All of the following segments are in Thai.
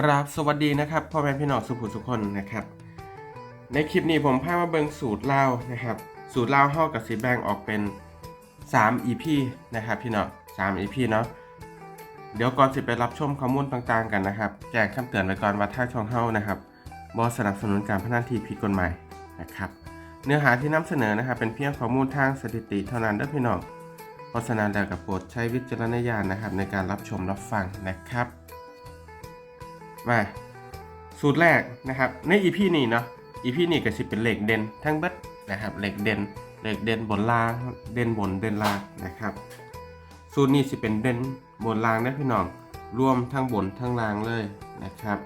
กราบสวัสดีนะครับพ่อแม่พี่น้องสุขุสุขคนนะครับ ในคลิปนี้ผมพามาเบิงสูตรเล่านะครับ สูตรเล่าวเฮากับสีแบงออกเป็น 3 EP นะครับพี่น้อง3 EP เนาะเดี๋ยวก่อนสิไปรับชมข้อมูลต่างๆกันนะครับแจ้งคำเตือนไว้ก่อนว่าทาช่องเฮานะครับบอสนับสนุนการพนันที่ผิดกฎหมายนะครับ เนื้อหาที่นำเสนอนะครับเป็นเพียงข้อมูลทางสถิติเท่านั้นเด้อพี่น้องเพราะฉะนั้นแล้วกับโปรดใช้วิจารณญาณนะครับในการรับชมรับฟังนะครับ มาสูตรแรกนะครับใน EP นี้เนาะ EP นี้ก็สิเป็นเหล็กเด่นทั้งเบิดนะครับเหล็กเด่นเหล็กเด่นบนล่างเด่นบนเด่นล่างนะครับ สูตรนี้สิเป็นเด่นบนล่างนะพี่น้องรวมทั้งบนทั้งล่างเลยนะครับ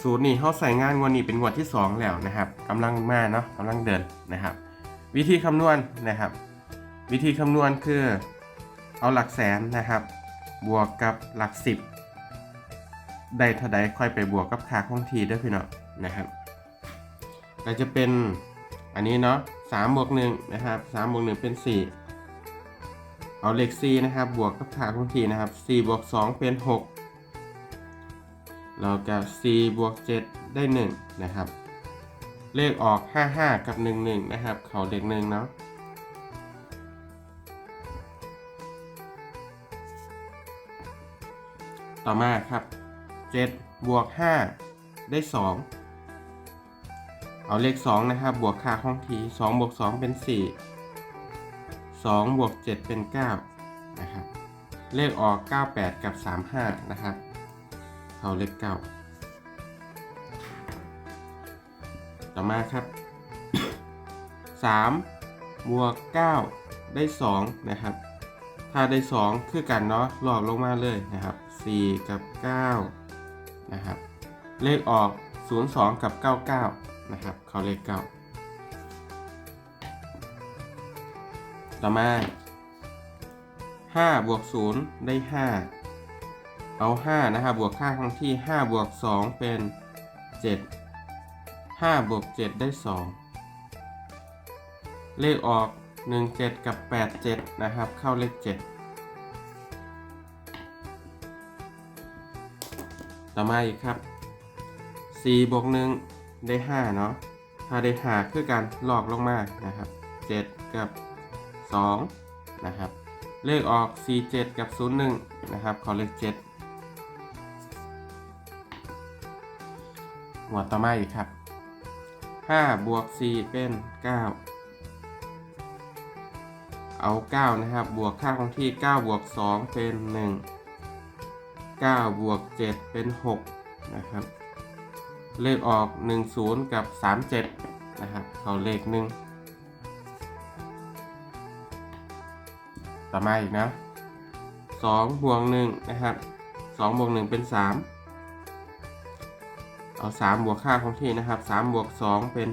สูตรนี้เขาใส่งานงวดนี้เป็นงวดที่ 2 แล้วนะครับกำลังมาเนาะกำลังเดินนะครับ วิธีคำนวณนะครับ วิธีคำนวณคือเอาหลักแสนนะครับ บวกกับหลักสิบ ได้เท่าใดค่อยไปบวกกับค่าคงที่ด้วยพี่เน้องนะครับก็จะเป็นอันนี้เนาะสามบวกหนึ่งนะครับสามบวกหนึ่งเป็นสี่เอาเลขสี่นะครับบวกกับค่าคงที่นะครับสี่บวกสองเป็นหกเรากับสี่บวกเจ็ดได้หนึ่งนะครับ เลขออกห้าห้ากับหนึ่งหนึ่งนะครับเขาเลขหนึ่งเนาะต่อมาครับ 7บวก5ได้ 2 เอาเลข 2 นะครับ บวกค่าห้องที2บวก2 เป็น 4 2บวก7 เป็น 9 นะครับ เลขออก 98 กับ 35 นะครับเขาเลข 9 ต่อมาครับ 3 บวก 9 ได้ 2 นะครับถ้าได้ 2 คือกันเนาะหลอกลงมาเลยนะครับ 4 กับ 9 นะครับ เลขออก 02 กับ 99 นะครับ เขาเลข 9 ต่อมา 5 บวก 0 ได้ 5 เอา 5 นะครับ บวกค่าครั้งที่ 5 บวก 2 เป็น 7 5 บวก 7 ได้ 2 เลขออก 17 กับ 87 นะครับ เข้าเลข 7 ต่อมาอีกครับ4บวก1ได้ 5 เนาะถ้าได้5คือการลอกลงมานะครับ 7 กับ 2 นะครับ เลขออก 47 กับ 01 นะครับขอเลข 7หัวดต่อมาอีกครับ 5 บวก 4 เป็น 9เอา 9 นะครับ บวกค่าคงที่ 9 บวก 2 เป็น 1 9 บวก 7 เป็น 6 นะครับ เลขออก 10 กับ 37 นะครับเขาเลข1ต่อมาอีกนะ2บวก1นะครับ2บวก1เป็น 3 เอา 3 บวกค่าคงที่นะครับ3บวก 2 เป็น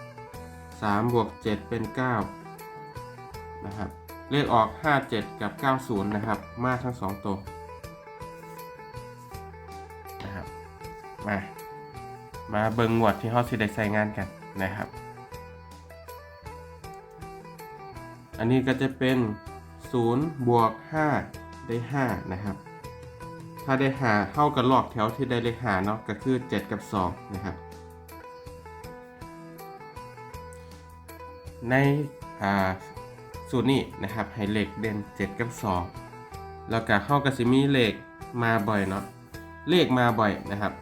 5 3 บวก 7 เป็น 9 นะครับ เลขออก 57 กับ 90 นะครับ มากทั้ง 2 ตัว มา มาเบิงหวดที่เขาสิได้ใส่งานกันนะครับ อันนี้ก็จะเป็น0บวก5ได้ 5 นะครับ ถ้าได้หาเข้ากับหลอกแถวที่ได้เลขหาเนาะก็คือ 7 กับ 2 นะครับ ในอ่าสูตรนี้นะครับให้เลขเด่น 7 กับ 2 แล้วก็เข้ากับสิมีเลขมาบ่อยเนาะเลขมาบ่อยนะครับ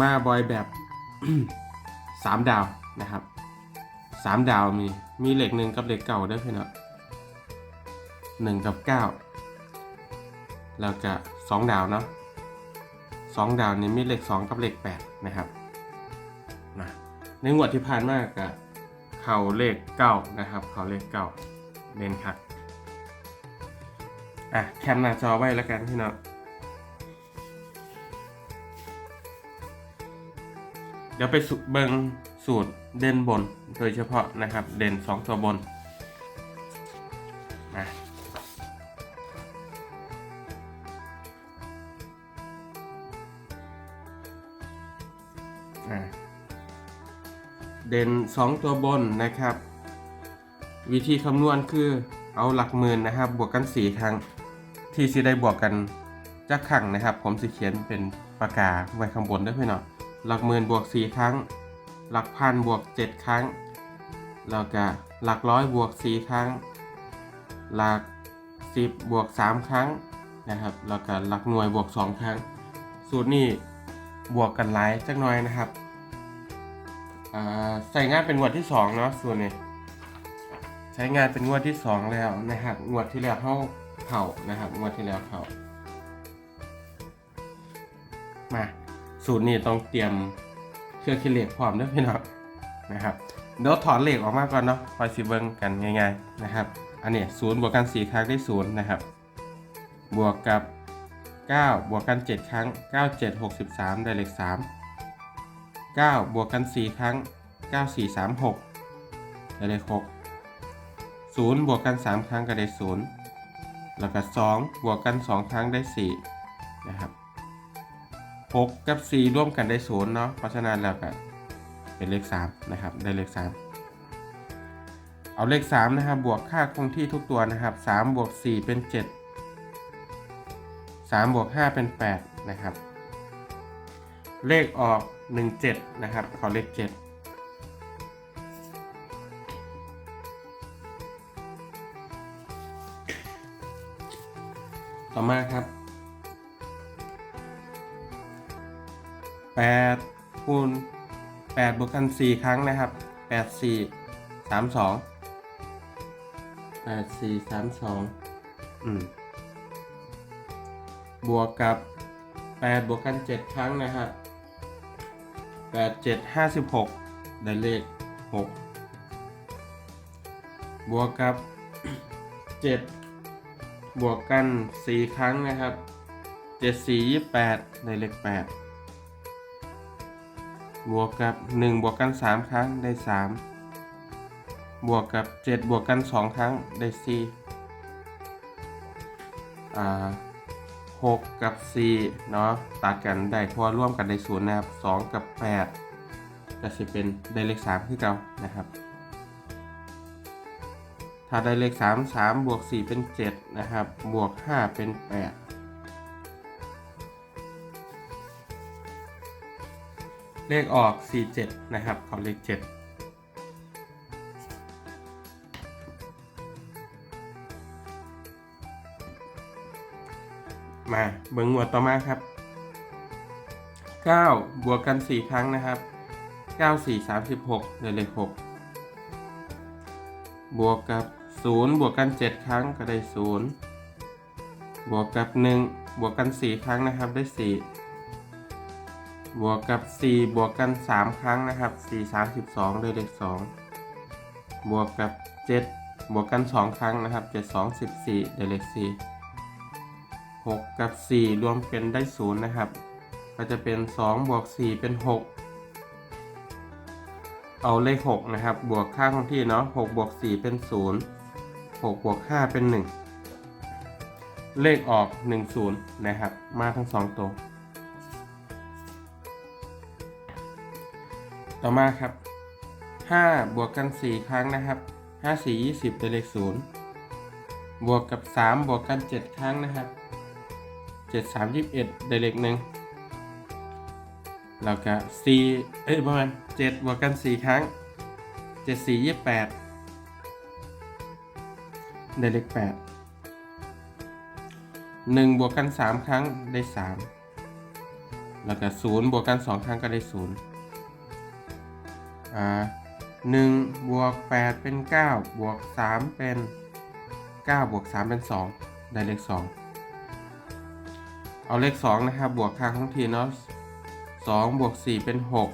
มาบอยแบบสามดาวนะครับสามดาวมี มีเหลขหนึ่งกับเหลขเก่าด้วยพี่เนาะหนึ่งกับเก้าแล้วก็สองดาวเนาะสองดาวนี่มีเหลขสองกับเหลขแปดนะครับนะในงวดที่ผ่านมากับเขาเลขเก้านะครับ เขาเลขเก้าเด่นครับอะแคปหน้าจอไว้แล้วกันพี่เนาะ เดี๋ยวไปสุเบิงสูตรเด่นบนโดยเฉพาะนะครับเด่นสองตัวบนมาเด่นสองตัวบนนะครับ วิธีคำนวณคือเอาหลักหมื่นนะครับ บวกกันสี่ครั้ง ที่สิได้บวกกันจักครั้งนะครับ ผมสิเขียนเป็นปากกาไว้ข้างบนด้วยพี่น้อง หลักหมื่นบวกสี่ครั้ง หลักพันบวกเจ็ดครั้ง แล้วก็หลักร้อยบวกสี่ครั้ง หลักสิบบวกสามครั้งนะครับ แล้วก็หลักหน่วยบวกสองครั้ง สูตรนี้บวกกันหลายจักหน่อยนะครับใส่งานเป็นงวดที่สองเนาะส่วนนี้ใช้งานเป็นงวดที่สองแล้วนะครับงวดที่แล้วเข้าเข่านะครับงวดที่แล้วเข่า สูตรนี้ต้องเตรียมเครื่องคิดเลขพร้อมด้วยพี่น้องนะครับเดี๋ยวถอนเลขออกมาก่อนเนาะคอยสิเบิ้งกันง่ายๆนะครับ อันนี้ศูนย์บวกกันสี่ครั้งได้ศูนย์นะครับ บวกกับ 9 บวกกัน 7 ครั้ง 9 7 63 ได้เลข3 9 บวกกัน 4 ครั้ง 9 4 3 6 ได้เลข6 0 บวกกัน 3 ครั้งก็ได้ 0 แล้วก็ 2 บวกกัน 2 ครั้งได้ 4 นะครับ 6กับ4ร่วมกันได้0เนาะเพราะฉะนั้นแล้วก็เป็นเลข3นะครับได้เลข3เอาเลข3นะครับบวกค่าคงที่ทุกตัวนะครับ3บวก4เป็น7 3บวก5เป็น8นะครับ เลขออก17นะครับขอเลข7ต่อมาครับ 8คูณ8บวกกัน4 ครั้งนะครับ 8 4 3 2 8 4 3 2อืมบวกกับ 8 บวกกัน 7 ครั้งนะฮะ8 7 56 ได้เลข 6 บวกกับ 7 บวกกัน 4 ครั้งนะครับ 7 4 28 ได้เลข 8 บวกกับ 1 บวกกัน 3 ครั้งได้ 3 บวกกับ 7 บวกกัน 2 ครั้งได้4อ่า6กับ4เนาะตัดกันได้เพราะร่วมกันได้ศูนย์นะครับ2 กับ 8 ก็จะเป็นได้เลข3คือเก่านะครับ ถ้าได้เลข 3 3 บวก 4 เป็น 7 นะครับ บวก 5 เป็น 8 เลขออก 47 นะครับ ขอเลข 7 มาเบิ้งหมวดต่อมาครับ 9 บวกกัน 4 ครั้งนะครับ 9 4 36ได้เลข 6 บวกกับ 0 บวกกัน 7 ครั้งก็ได้ 0 บวกกับ 1 บวกกัน 4 ครั้งนะครับได้ 4 บวกกับ 4 บวกกัน 3 ครั้งนะครับ 4 32เลข2บวกกับ 7 บวกกัน 2 ครั้งนะครับ 7 2 14เลข4 6 กับ 4 รวมเป็นได้ 0 นะครับ ก็จะเป็น 2 บวก 4 เป็น 6 เอาเลข 6 นะครับ บวกค่าคงที่เนาะ6บวก 4 เป็น 0 6 บวก 5 เป็น 1 เลขออก 1 0 นะครับ มาทั้ง 2 ตัว ต่อมาครับ 5 บวกกัน 4 ครั้งนะครับ 5 4 20ได้เลข0บวกกับ 3 บวกกัน 7 ครั้งนะครับเจ็ดสามยี่สิบเอ็ดได้เลขหนึ่งแล้วก็สี่เอ้ยประมาณเจ็ดบวกกันสี่ครั้งเจ็ดสี่ยี่แปดได้เลขแปดหนึ่งบวกกันสามครั้งได้สามแล้วก็ศูนย์บวกกันสองครั้งก็ได้ศูนย์ หนึ่งบวกแปดเป็นเก้าบวกสามเป็นเก้าบวกสามเป็นสองได้เลขสองเอาเลข2นะครับบวกค่าของทีเนาะ2บวก4เป็น6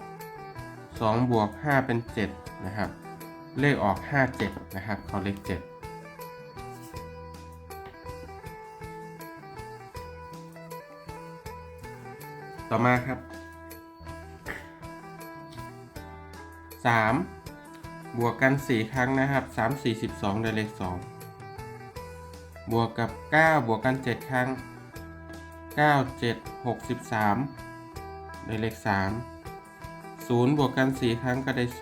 2บวก5เป็น7นะครับ เลขออก5 7นะครับเขาเลข7ต่อมาครับ 3 บวกกัน 4 ครั้งนะครับ 3 4 12ได้เลข 2 บวกกับ 9 บวกกัน 7 ครั้ง 9 7 63ได้เลข 3 0 บวกกัน 4 ครั้งก็ได้ 0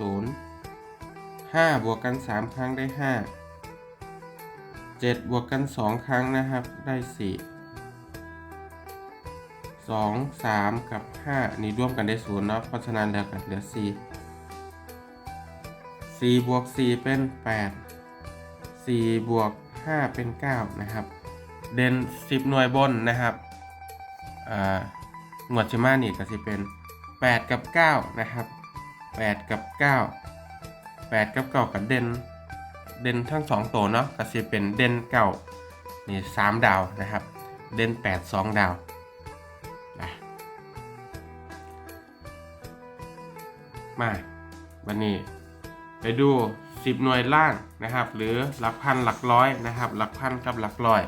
5 บวกกัน 3 ครั้งได้5เจ็ดบวกกันสองครั้งนะครับได้สี่สองสามกับห้านี่ร่วมกันได้ศูนย์เนาะเพราะฉะนั้นแล้วกันเหลือสี่ สี่บวกสี่เป็นแปดสี่บวกห้าเป็นเก้านะครับ เด่นสิบหน่วยบนนะครับอ่าหมวดชิมานี่ก็สิเป็นแปดกับเก้านะครับแปดกับเก้าแปดกับเก้ากับเด่นเด่นทั้งสองตัวเนาะก็สิเป็นเด่นเก่านี่สามดาวนะครับ เด่นแปดสองดาวนะมาวันนี้ ไปดูสิบหน่วยล่างนะครับ หรือหลักพันหลักร้อยนะครับ หลักพันกับหลักร้อย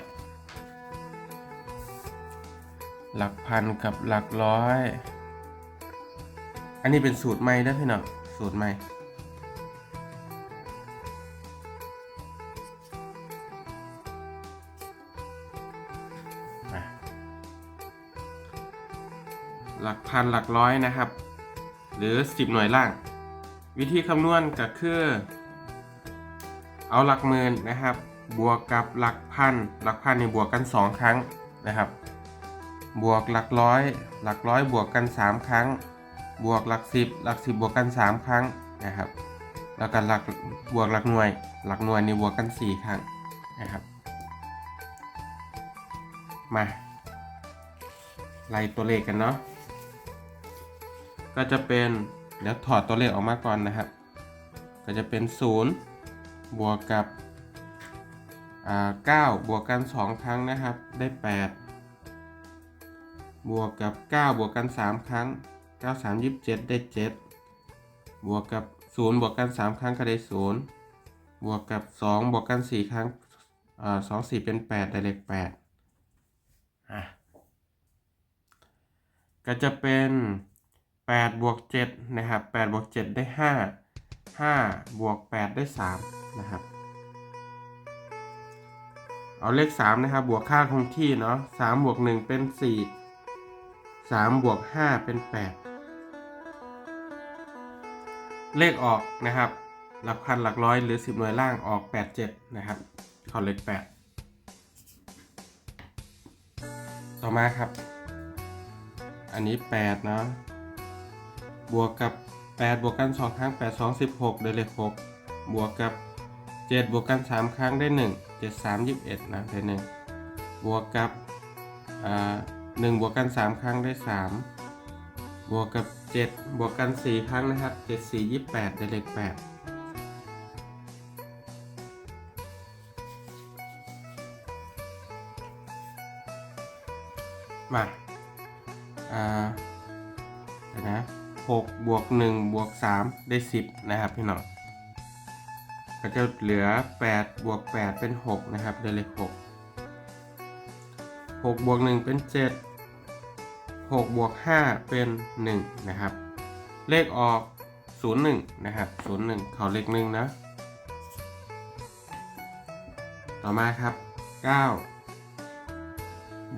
หลักพันกับหลักร้อย อันนี้เป็นสูตรใหม่นะพี่น้องสูตรใหม่หลักพันหลักร้อยนะครับ หรือ 10 หน่วยล่าง วิธีคำนวณก็คือ เอาหลักหมื่นนะครับ บวกกับหลักพัน หลักพันนี่บวกกัน 2 ครั้งนะครับ บวกหลักร้อย หลักร้อยบวกกัน 3 ครั้ง บวกหลักสิบหลักสิบบวกกัน 3 ครั้งนะครับ แล้วก็หลักบวกหลักหน่วย หลักหน่วยนี่บวกกัน 4 ครั้งนะครับ มาไล่ตัวเลขกันเนาะก็จะเป็น เดี๋ยวถอดตัวเลขออกมาก่อนนะครับ ก็จะเป็น 0 บวกกับอ่า9บวกกัน 2 ครั้งนะครับ ได้ 8 บวกกับ 9 บวกกัน 3 ครั้ง 9 3 27 ได้ 7 บวกกับ 0 บวกกัน 3 ครั้งก็ได้ 0 บวกกับ 2 บวกกัน 4 ครั้งอ่า2 4เป็น 8 ได้เลข8อะก็จะเป็น 8บวก7นะครับ8บวก7ได้ 5 5บวก8ได้3นะครับ เอาเลข3นะครับบวกค่าคงที่เนาะ3บวก1เป็น 4 3บวก5เป็น 8 เลขออกนะครับหลักพันหลักร้อยหรือ 10 หน่วยล่างออก 87 นะครับขอเลข 8 ต่อมาครับ อันนี้ 8 เนาะ บวกกับ 8 บวกกัน2ครั้ง 8 2 16 ได้เลข6บวกกับ 7 บวกกัน 3 ครั้งได้ 1 7 3 21นะได้1บวกกับอ่า1บวกกัน 3 ครั้งได้ 3 บวกกับ 7 บวกกัน 4 ครั้งนะครับ 7 4 28 ได้เลข8มา อ่าเดี๋ยวนะ หกบวกหนึ่งบวกสามได้สิบนะครับพี่น้องก็จะเหลือแปดบวกแปดเป็นหกนะครับได้เลขหกหกบวกหนึ่งเป็นเจ็ดหกบวกห้าเป็นหนึ่งนะครับ เลขออกศูนย์หนึ่งนะครับศูนย์หนึ่งเขาเลขหนึ่งนะ ต่อมาครับเก้า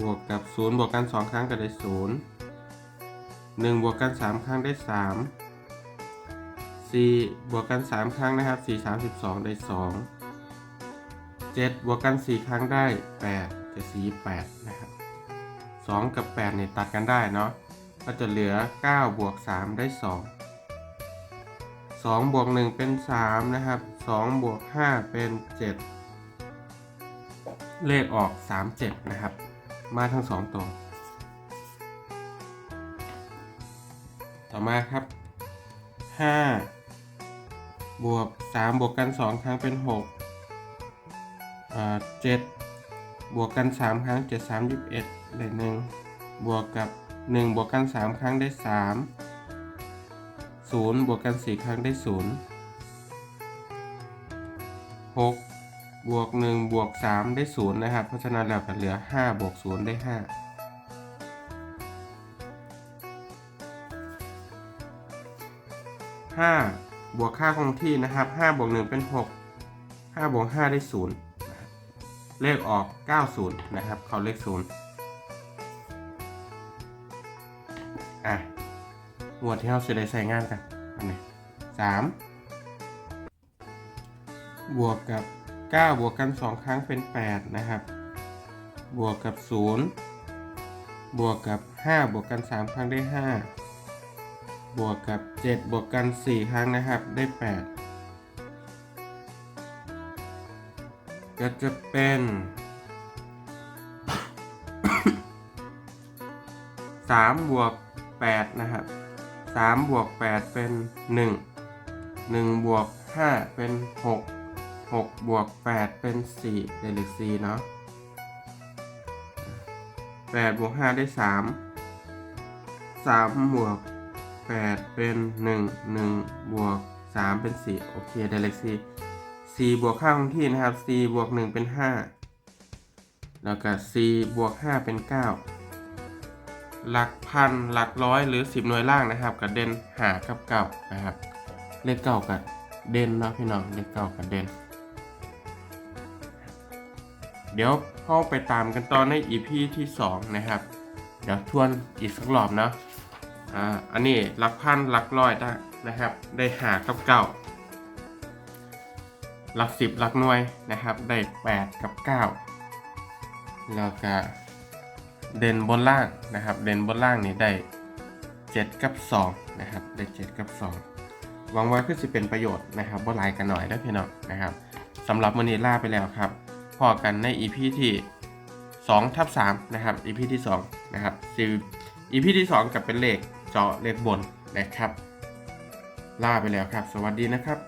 บวกกับ 0 บวกกัน 2 ครั้งก็ได้ 0 1 บวกกัน 3 ครั้งได้ 3 4 บวกกัน 3 ครั้งนะครับ 4 32 ได้ 2 7 บวกกัน 4 ครั้งได้ 8 จะ4 8 นะครับ 2 กับ 8 เนี่ยตัดกันได้เนาะ ก็จะเหลือ 9 บวก 3 ได้ 2 2 บวก 1 เป็น 3 นะครับ 2 บวก 5 เป็น 7 เลขออก 37 นะครับ มาทั้งสองตัว ต่อมาครับ 5 บวก 3 บวกกัน 2 ครั้งเป็น6อ่า7บวกกัน 3 ครั้ง 7 3 21 ได้ 1 บวกกับ 1 บวกกัน 3 ครั้งได้ 3 0 บวกกัน 4 ครั้งได้ 0 6 บวก 1 บวก 3 ได้ 0 นะครับ เพราะฉะนั้นแล้วก็เหลือ 5 บวก 0 ได้ 5 5 บวกค่าคงที่นะครับ5บวก1เป็น 6 5บวก5ได้0นะครับเลขออก 90 นะครับ เขาเลข 0 อะหมวดที่เราจะได้ใส่งานกันอันนี้3บวกกับ 9 บวกกัน 2 ครั้งเป็น 8 นะครับ บวกกับ 0 บวกกับ 5 บวกกัน 3 ครั้งได้ 5 บวกกับ 7 บวกกัน 4 ครั้งนะครับ ได้ 8 ก็จะเป็น 3 บวก 8 นะครับ 3 บวก 8 เป็น 1 1 บวก 5 เป็น 6 6 บวก 8 เป็น 4 ได้เลข4เนาะ8บวก 5 ได้ 3 3 บวก 8 เป็น 1 1 บวก 3 เป็น 4 โอเคได้เลข4 4 บวก5คงที่นะครับ 4 บวก 1 เป็น 5 แล้วก็ 4 บวก 5 เป็น 9 หลักพันหลักร้อยหรือ 10 หน่วยล่างนะครับกับเด่นหากับเก่านะครับ เลขเก่ากับเด่นเนาะพี่น้อง เลขเก่ากับเด่น เดี๋ยวเข้าไปตามกันต่อใน EP ที่ 2 นะครับ เดี๋ยวทวนอีกสักรอบเนาะ อ่าอันนี้หลักพันหลักร้อยได้นะครับ ได้หากับเก่าหลักสิบหลักหน่วยนะครับ ได้8กับ9แล้วก็เด่นบนล่างนะครับ เด่นบนล่างนี่ได้7กับ2นะครับ ได้7กับ2หวังว่าคือสิเป็นประโยชน์นะครับบ่ลายกันหน่อยได้อพี่น้องนะครับสำหรับมือนี้ลาไปแล้วครับ พอกันใน EP ที่2ทับ3นะครับ EP ที่2นะครับซี EP ที่ 2 กับเป็นเลข เจาะเลขบนนะครับลาไปแล้วครับ สวัสดีนะครับ